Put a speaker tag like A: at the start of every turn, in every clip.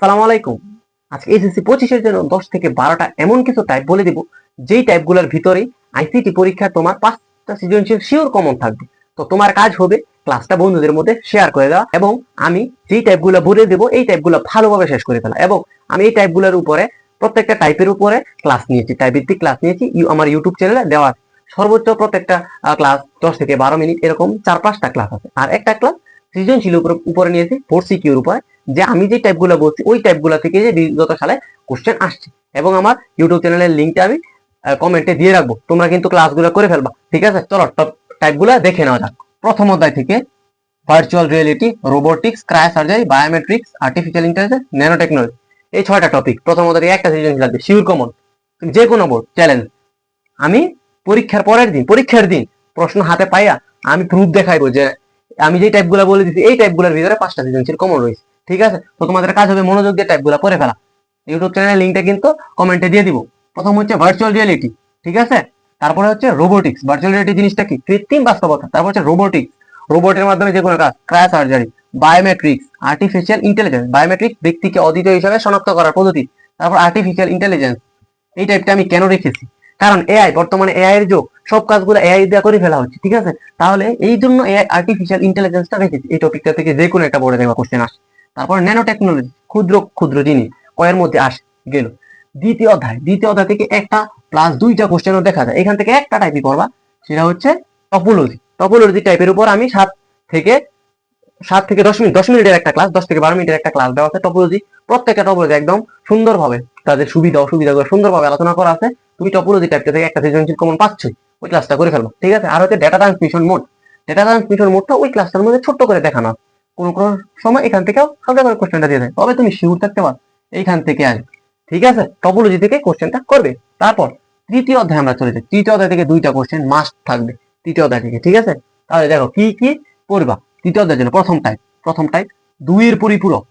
A: আসসালামু আলাইকুম। আজকে এসএসসি পঁচিশের জন্য দশ থেকে বারোটা এমন কিছু টাইপ বলে দিব, যেই টাইপগুলোর ভিতরেই আইসিটি পরীক্ষায় তোমার পাঁচটা সৃজনশীল শিওর কমন থাকবে। তো তোমার কাজ হবে ক্লাসটা বন্ধুদের মধ্যে শেয়ার করে দেওয়া এবং আমি যেই টাইপগুলো বলে দেবো, এই টাইপগুলো ভালোভাবে শেষ করে ফেলা এবং আমি এই টাইপগুলোর উপরে, প্রত্যেকটা টাইপের উপরে ক্লাস নিয়েছি টাইপ ভিত্তিক ক্লাস নিয়েছি, ইউ- আমার ইউটিউব চ্যানেলে দেওয়া সর্বোচ্চ প্রত্যেকটা ক্লাস দশ থেকে বারো মিনিট এরকম চার পাঁচটা ক্লাস আছে। আর একটা ক্লাস সৃজনশীল উপরে নিয়েছি ফোর সিকিউর উপরে। যে আমি যে টাইপগুলো বলছি, ওই টাইপগুলো থেকে যে বিগত সালে কোশ্চেন আসছে। এবং আমার ইউটিউব চ্যানেলের লিঙ্কটা আমি কমেন্টে দিয়ে রাখব। তোমরা কিন্তু ক্লাসগুলো করে ফেলবা। ঠিক আছে? চলো টপ টাইপগুলো দেখে নেওয়া যাক। প্রথম অধ্যায় থেকে virtual reality robotics cryosurgery biometrics artificial intelligence nanotechnology এই ছয়টা টপিক প্রথম অধ্যায় একটা সৃজনশীল আসবে শিওর কমন যে কোনো বোর্ড চ্যালেঞ্জ আমি পরীক্ষার পরের দিন, পরীক্ষার দিন প্রশ্ন হাতে পাইয়া আমি প্রুফ দেখাইবো যে আমি যে টাইপগুলো বলে দিচ্ছি এই টাইপগুলোর ভিতরে পাঁচটা সৃজনশীল কমন রয়েছে। ঠিক আছে? তো তোমাদের কাজ হবে মনোযোগ দিয়ে টাইপগুলো করে ফেলা। ইউটিউব চ্যানেলের লিঙ্কটা কিন্তু কমেন্টে দিয়ে দিব। প্রথম হচ্ছে ভার্চুয়াল রিয়েলিটি ঠিক আছে? তারপরে হচ্ছে রোবোটিক্স ভার্চুয়াল রিয়েলিটি জিনিসটা কি? কৃত্রিম বাস্তবতা। তারপর হচ্ছে রোবোটিক্স রোবটের মাধ্যমে যে কোনো কাজ cryosurgery biometrics artificial intelligence biometric ব্যক্তিকে অদ্বিতীয় হিসাবে শনাক্ত করার পদ্ধতি, তারপর আর্টিফিশিয়াল ইন্টেলিজেন্স এই টাইপটা আমি কেন রেখেছি? কারণ এআই বর্তমানে এআই এর যুগ, সব কাজগুলো এআই দিয়ে করে ফেলা হচ্ছে, ঠিক আছে? তাহলে এই জন্য এআই আর্টিফিশিয়াল ইন্টেলিজেন্সটা রেখেছি। এই টপিকটা থেকে যে কোনো একটা বোর্ডে দেখবা কোশ্চেন আসে তারপর ন্যানো টেকনোলজি ক্ষুদ্র ক্ষুদ্র জিনিস, কয়ের মধ্যে আসে গেল। দ্বিতীয় অধ্যায় দ্বিতীয় অধ্যায় থেকে একটা প্লাস দুইটা কোশ্চেনও দেখা যায়। এখান থেকে একটা টাইপই করবা সেটা হচ্ছে টপোলজি টপোলজি টাইপের উপর আমি সাত থেকে সাত থেকে দশ মিনিট, দশ মিনিটের একটা ক্লাস দশ থেকে বারো মিনিটের একটা ক্লাস দেওয়া আছে টপোলজি প্রত্যেকটা টপোলজি একদম সুন্দরভাবে তাদের সুবিধা, অসুবিধাগুলো সুন্দরভাবে আলোচনা করা আছে। তুমি টপোলজি টাইপটা থেকে একটা সৃজনশীল কমন পাচ্ছই, ওই ক্লাসটা করে ফেলব। ঠিক আছে? আর হচ্ছে data transmission mode data transmission মোডটা ওই ক্লাসটার মধ্যে ছোট্ট করে দেখানো। কোনো কোনো সময় এখান থেকেও হালকা করে কোশ্চেনটা দিয়ে দেয়। তবে তুমি শিওর থাকতে পারো, এইখান থেকে আসবে। ঠিক আছে? টপোলজি থেকে কোশ্চেনটা করবে। তারপর তৃতীয় অধ্যায় আমরা চলে যাই তৃতীয় অধ্যায় থেকে দুইটা কোশ্চেন মাস্ট থাকবে তৃতীয় অধ্যায় থেকে, ঠিক আছে? তাহলে দেখো, কি কি পড়বা তৃতীয় অধ্যায়ের জন্য প্রথম টাইপ প্রথম টাইপ দুইয়ের পরিপূরক।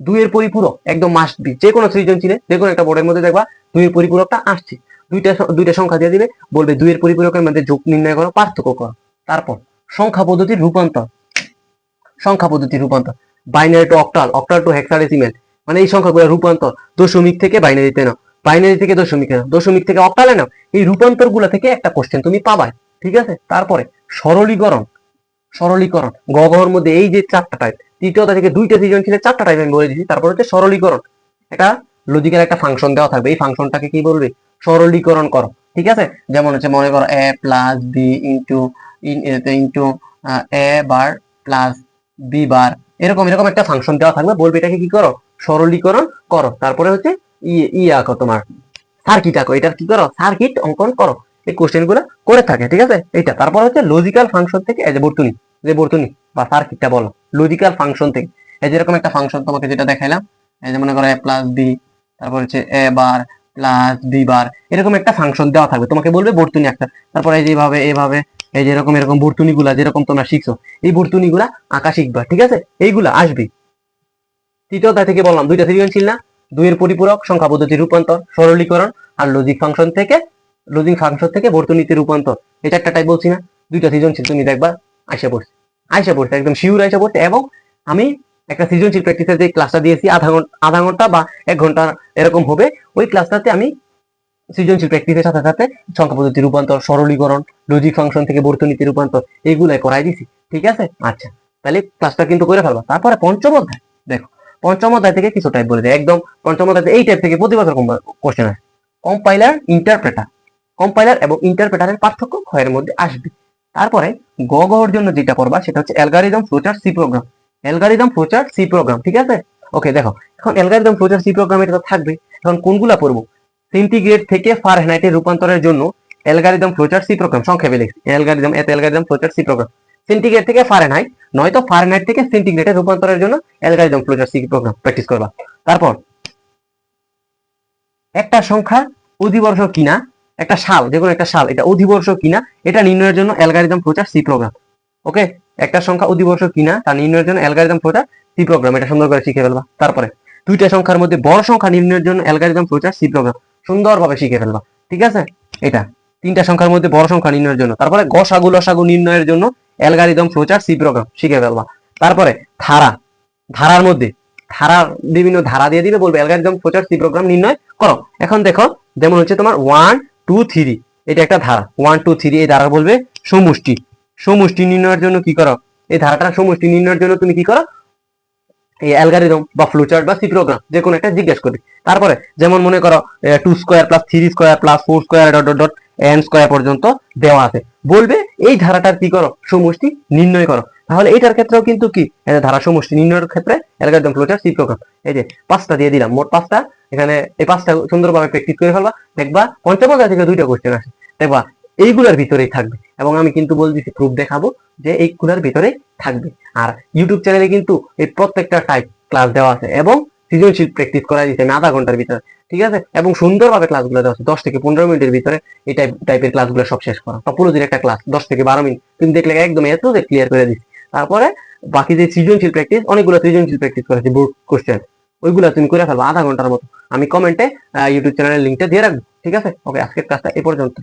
A: দুইয়ের পরিপূরক একদম মাস্ট বি যে কোনো সৃজনশীলে যে কোনো একটা বোর্ডের মধ্যে দেখবা দুইয়ের পরিপূরকটা আসছে। দুইটা দুইটা সংখ্যা দিয়ে দিবে, বলবে দুইয়ের পরিপূরকের মধ্যে যোগ নির্ণয় করো, পার্থক্য করো। তারপর সংখ্যা পদ্ধতির রূপান্তর। সংখ্যা পদ্ধতি রূপান্তর। Binary to octal octal to hexadecimal মানে এই সংখ্যাগুলো রূপান্তর দশমিক থেকে বাইনারিতে নাও। বাইনারি থেকে দশমিকে নাও। দশমিক থেকে অক্টালে নাও। এই রূপান্তর থেকে একটা কোশ্চেন তুমি পাবাই, ঠিক আছে? তারপরে সরলীকরণ সরলীকরণ গগহর মধ্যে এই যে চারটা টাইপ তৃতীয়টা থেকে দুইটা সিজন ছিল চারটা টাইপ আমি বলে দিচ্ছি তারপর হচ্ছে সরলীকরণ। একটা লজিক্যাল একটা ফাংশন দেওয়া থাকবে। এই ফাংশনটাকে কি বলবে? সরলীকরণ করো, ঠিক আছে? যেমন হচ্ছে মনে করো A plus B into into A bar plus B bar এরকম এরকম একটা ফাংশন দেওয়া থাকবে। বলবে এটাকে কি করো? সরলীকরণ করো। তারপরে হচ্ছে ই- ই আঁকো তোমার। সার্কিট আঁকো। এটার কি করো? সার্কিট অঙ্কন করো। এই কোশ্চেনগুলো করে থাকে, ঠিক আছে? এইটা। তারপর হচ্ছে লজিক্যাল ফাংশন থেকে, এই যে বর্তুনি যে বর্তুনি বা সার্কিটটা বলো লজিক্যাল ফাংশন থেকে। এই যেরকম একটা ফাংশন তোমাকে যেটা দেখাইলাম, এই যে মনে করো এ প্লাস বি তারপর হচ্ছে এ বার প্লাস বি বার এরকম একটা ফাংশন দেওয়া থাকবে। তোমাকে বলবে বর্তুনি একটা তারপর যেভাবে এইভাবে এই যে এরকম এরকম বর্তুনি গুলা যেরকম তোমরা শিখছো, এই বর্তুনি গুলা আঁকা শিখবা, ঠিক আছে? এইগুলা আসবে। তৃতীয় থেকে বললাম, দুইটা সৃজনশীল না? দুইয়ের পরিপূরক, সংখ্যা পদ্ধতি রূপান্তর, সরলীকরণ আর লজিক ফাংশন থেকে লজিক ফাংশন থেকে বর্তনীতে রূপান্তর। এটা একটা টাইপ বলছি না। দুইটা সৃজনশীল, তুমি দেখবা, আইসা পড়ছে। আইসা পড়ছে, একদম শিউর আইসা পড়ছে। এবং আমি একটা সৃজনশীল প্র্যাকটিসের যে ক্লাসটা দিয়েছি, আধা ঘণ্টা আধা ঘণ্টা বা এক ঘণ্টা এরকম হবে, ওই ক্লাসটাতে আমি সৃজনশীল প্র্যাকটিসের সাথে সাথে সংখ্যা পদ্ধতি রূপান্তর, সরলীকরণ লজিক ফাংশন থেকে বর্তনীতি, রূপান্তর এইগুলাই করাই দিছি। ঠিক আছে? আচ্ছা তাহলে ক্লাসটা কিন্তু করে ফেলবা। তারপরে পঞ্চম অধ্যায়। দেখো, পঞ্চম অধ্যায় থেকে কিছু টাইপ বলে দেয়। একদম পঞ্চম অধ্যায় এই টাইপ থেকে প্রতি বছর কোশ্চেন আসে। কম্পাইলার ইন্টারপ্রেটার কম্পাইলার এবং ইন্টারপ্রেটারের পার্থক্য ক্ষয়ের মধ্যে আসবে। তারপরে গ গহর জন্য যেটা করবা, সেটা হচ্ছে algorithm flowchart C program algorithm flowchart C program ঠিক আছে? ওকে দেখো, এখন অ্যালগারিদম ফ্লোচার্ট সি প্রোগ্রাম এটা থাকবে। এখন কোনগুলা পড়ব? সেন্টিগ্রেড থেকে ফারেনহাইটে রূপান্তরের জন্য অ্যালগারিদম ফ্লোচার্ট সি প্রোগ্রাম সংক্ষেপে লিখছি। অ্যালগারিদম এত algorithm flowchart C program centigrade থেকে ফারেনহাইট নয়তো ফারেনহাইট থেকে সেন্টিগ্রেডে রূপান্তরের জন্য algorithm flowchart C program practice করবা। তারপর, একটা সংখ্যা অধিবর্ষ কিনা, একটা সাল, যে কোনো একটা সাল, এটা অধিবর্ষ কিনা, এটা নির্ণয়ের জন্য algorithm flowchart C program okay একটা সংখ্যা অধিবর্ষ কিনা, তা নির্ণয়ের জন্য অ্যালগারিদম ফ্লোচার সি প্রোগ্রাম এটা সুন্দর করে শিখে ফেলবা। তারপরে, দুইটা সংখ্যার মধ্যে বড় সংখ্যা নির্ণয়ের জন্য অ্যালগারিদম ফ্লোচার সি প্রোগ্রাম সুন্দরভাবে শিখে ফেলবা, ঠিক আছে? এটা, তিনটা সংখ্যার মধ্যে বড় সংখ্যা নির্ণয়ের জন্য। তারপরে গসাগু লসাগু নির্ণয়ের জন্য অ্যালগারিদম ফ্লোচার সি প্রোগ্রাম শিখে ফেলবা। তারপরে ধারা, ধারার মধ্যে, ধারার বিভিন্ন ধারা দিয়ে দিবে, বলবে অ্যালগরিদম ফ্লোচার্ট সি প্রোগ্রাম নির্ণয় করো। এখন দেখো, যেমন হচ্ছে তোমার ওয়ান টু থ্রি এটা একটা ধারা। ওয়ান টু থ্রি এই ধারা বলবে সমষ্টি। সমষ্টি নির্ণয়ের জন্য কি করো? এই ধারাটা সমষ্টি নির্ণয়ের জন্য তুমি কি করো? এই অ্যালগারিদম বা ফ্লোচার্ট বা সি প্রোগ্রাম যে কোনো একটা জিজ্ঞেস করবে তারপরে যেমন মনে করো two square plus three square plus four square dot dot dot N square পর্যন্ত দেওয়া আছে। বলবে, এই ধারাটার কি করো? সমষ্টি নির্ণয় করো। তাহলে এটার ক্ষেত্রেও কিন্তু কি? ধারা সমষ্টি নির্ণয়ের ক্ষেত্রে অ্যালগারিদম ফ্লোচার্ট সি প্রোগ্রাম এই যে পাঁচটা দিয়ে দিলাম, মোট পাঁচটা। এখানে এই পাঁচটা সুন্দরভাবে প্র্যাকটিস করে ফেলবা। দেখবা পঞ্চম থেকে দুইটা কোশ্চেন আসে। দেখবা, এইগুলোর ভিতরেই থাকবে। এবং আমি কিন্তু বলতেছি প্রুফ দেখাবো যে এইগুলার ভিতরেই থাকবে। আর ইউটিউব চ্যানেলে কিন্তু এই প্রত্যেকটা টাইপ ক্লাস দেওয়া আছে এবং সৃজনশীল প্র্যাকটিস করা দিচ্ছে আধা ঘণ্টার ভিতরে, ঠিক আছে? এবং সুন্দরভাবে ক্লাসগুলো দেওয়া আছে, দশ থেকে পনেরো মিনিটের ভিতরে এই টাইপ টাইপের ক্লাসগুলো সব শেষ করা। টপোলজির একটা ক্লাস দশ থেকে বারো মিনিট। তুমি দেখলে একদম এত যে ক্লিয়ার করে দিচ্ছি। তারপরে বাকি যে সৃজনশীল প্র্যাকটিস অনেকগুলো সৃজনশীল প্র্যাকটিস করেছি বোর্ড কোশ্চেন ওইগুলো তুমি করে ফেলবা আধা ঘণ্টার মতো। আমি কমেন্টে ইউটিউব চ্যানেলের লিঙ্কটা দিয়ে রাখব, ঠিক আছে? ওকে আজকের ক্লাসটা এ পর্যন্ত